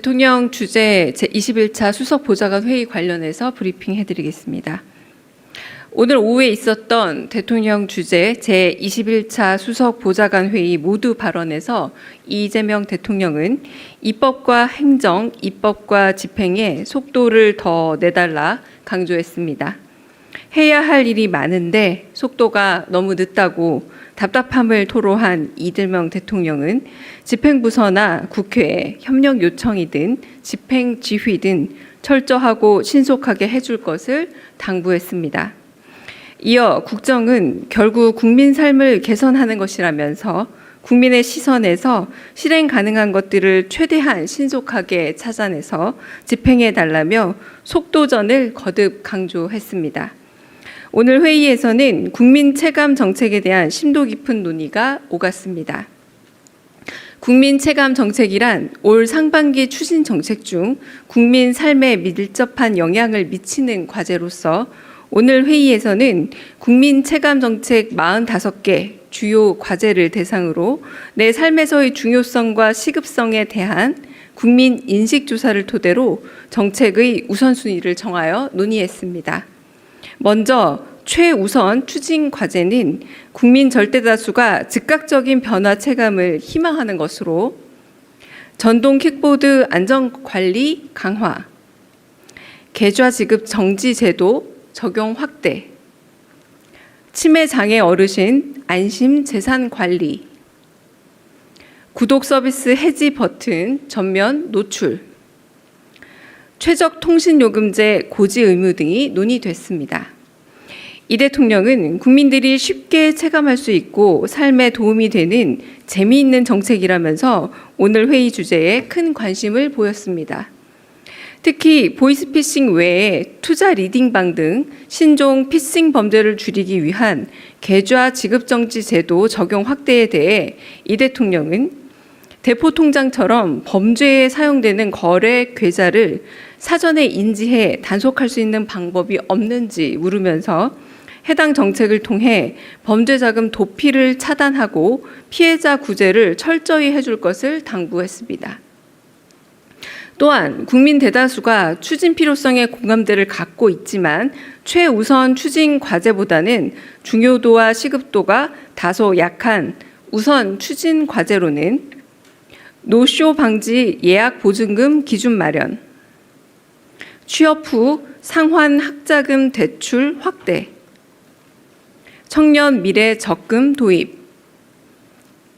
대통령 주재 제21차 수석 보좌관 회의 관련해서 브리핑 해드리겠습니다. 오늘 오후에 있었던 대통령 주재 제21차 수석 보좌관 회의 모두 발언에서 이재명 대통령은 입법과 행정, 입법과 집행에 속도를 더 내달라 강조했습니다. 해야 할 일이 많은데 속도가 너무 늦다고 답답함을 토로한 이재명 대통령은 집행부서나 국회에 협력 요청이든 집행 지휘든 철저하고 신속하게 해줄 것을 당부했습니다. 이어 국정은 결국 국민 삶을 개선하는 것이라면서 국민의 시선에서 실행 가능한 것들을 최대한 신속하게 찾아내서 집행해 달라며 속도전을 거듭 강조했습니다. 오늘 회의에서는 국민 체감 정책에 대한 심도 깊은 논의가 오갔습니다. 국민 체감 정책이란 올 상반기 추진 정책 중 국민 삶에 밀접한 영향을 미치는 과제로서 오늘 회의에서는 국민 체감 정책 45개 주요 과제를 대상으로 내 삶에서의 중요성과 시급성에 대한 국민 인식 조사를 토대로 정책의 우선순위를 정하여 논의했습니다. 먼저 최우선 추진 과제는 국민 절대다수가 즉각적인 변화 체감을 희망하는 것으로 전동 킥보드 안전 관리 강화, 계좌 지급 정지 제도 적용 확대, 치매 장애 어르신 안심 재산 관리, 구독 서비스 해지 버튼 전면 노출, 최적 통신 요금제 고지 의무 등이 논의됐습니다. 이 대통령은 국민들이 쉽게 체감할 수 있고 삶에 도움이 되는 재미있는 정책이라면서 오늘 회의 주제에 큰 관심을 보였습니다. 특히 보이스피싱 외에 투자 리딩방 등 신종 피싱 범죄를 줄이기 위한 계좌 지급 정지 제도 적용 확대에 대해 이 대통령은 대포 통장처럼 범죄에 사용되는 거래 계좌를 사전에 인지해 단속할 수 있는 방법이 없는지 물으면서 해당 정책을 통해 범죄 자금 도피를 차단하고 피해자 구제를 철저히 해줄 것을 당부했습니다. 또한 국민 대다수가 추진 필요성에 공감대를 갖고 있지만 최우선 추진 과제보다는 중요도와 시급도가 다소 약한 우선 추진 과제로는 노쇼 방지 예약 보증금 기준 마련, 취업 후 상환 학자금 대출 확대, 청년 미래 적금 도입,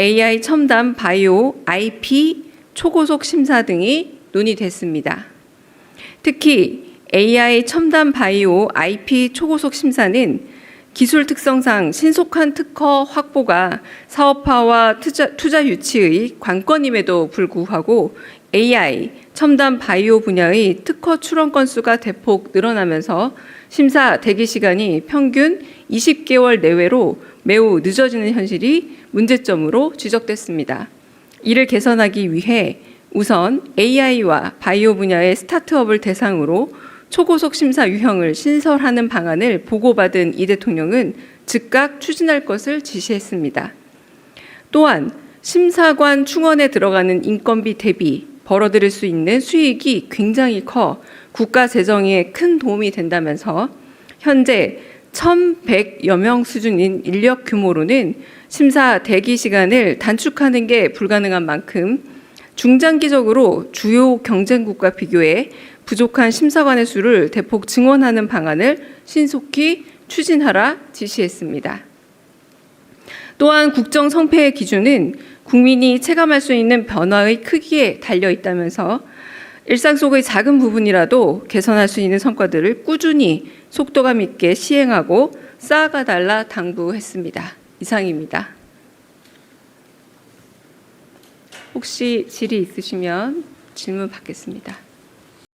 AI 첨단 바이오 IP 초고속 심사 등이 논의됐습니다. 특히 AI 첨단 바이오 IP 초고속 심사는 기술 특성상 신속한 특허 확보가 사업화와 투자, 투자 유치의 관건임에도 불구하고 AI 첨단 바이오 분야의 특허 출원 건수가 대폭 늘어나면서 심사 대기 시간이 평균 20개월 내외로 매우 늦어지는 현실이 문제점으로 지적됐습니다. 이를 개선하기 위해 우선 AI와 바이오 분야의 스타트업을 대상으로 초고속 심사 유형을 신설하는 방안을 보고받은 이 대통령은 즉각 추진할 것을 지시했습니다. 또한 심사관 충원에 들어가는 인건비 대비 벌어들일 수 있는 수익이 굉장히 커 국가 재정에 큰 도움이 된다면서 현재 1,100여 명 수준인 인력 규모로는 심사 대기 시간을 단축하는 게 불가능한 만큼 중장기적으로 주요 경쟁국과 비교해 부족한 심사관의 수를 대폭 증원하는 방안을 신속히 추진하라 지시했습니다. 또한 국정 성패의 기준은 국민이 체감할 수 있는 변화의 크기에 달려 있다면서 일상 속의 작은 부분이라도 개선할 수 있는 성과들을 꾸준히 속도감 있게 시행하고 쌓아가 달라 당부했습니다. 이상입니다. 혹시 질의 있으시면 질문 받겠습니다.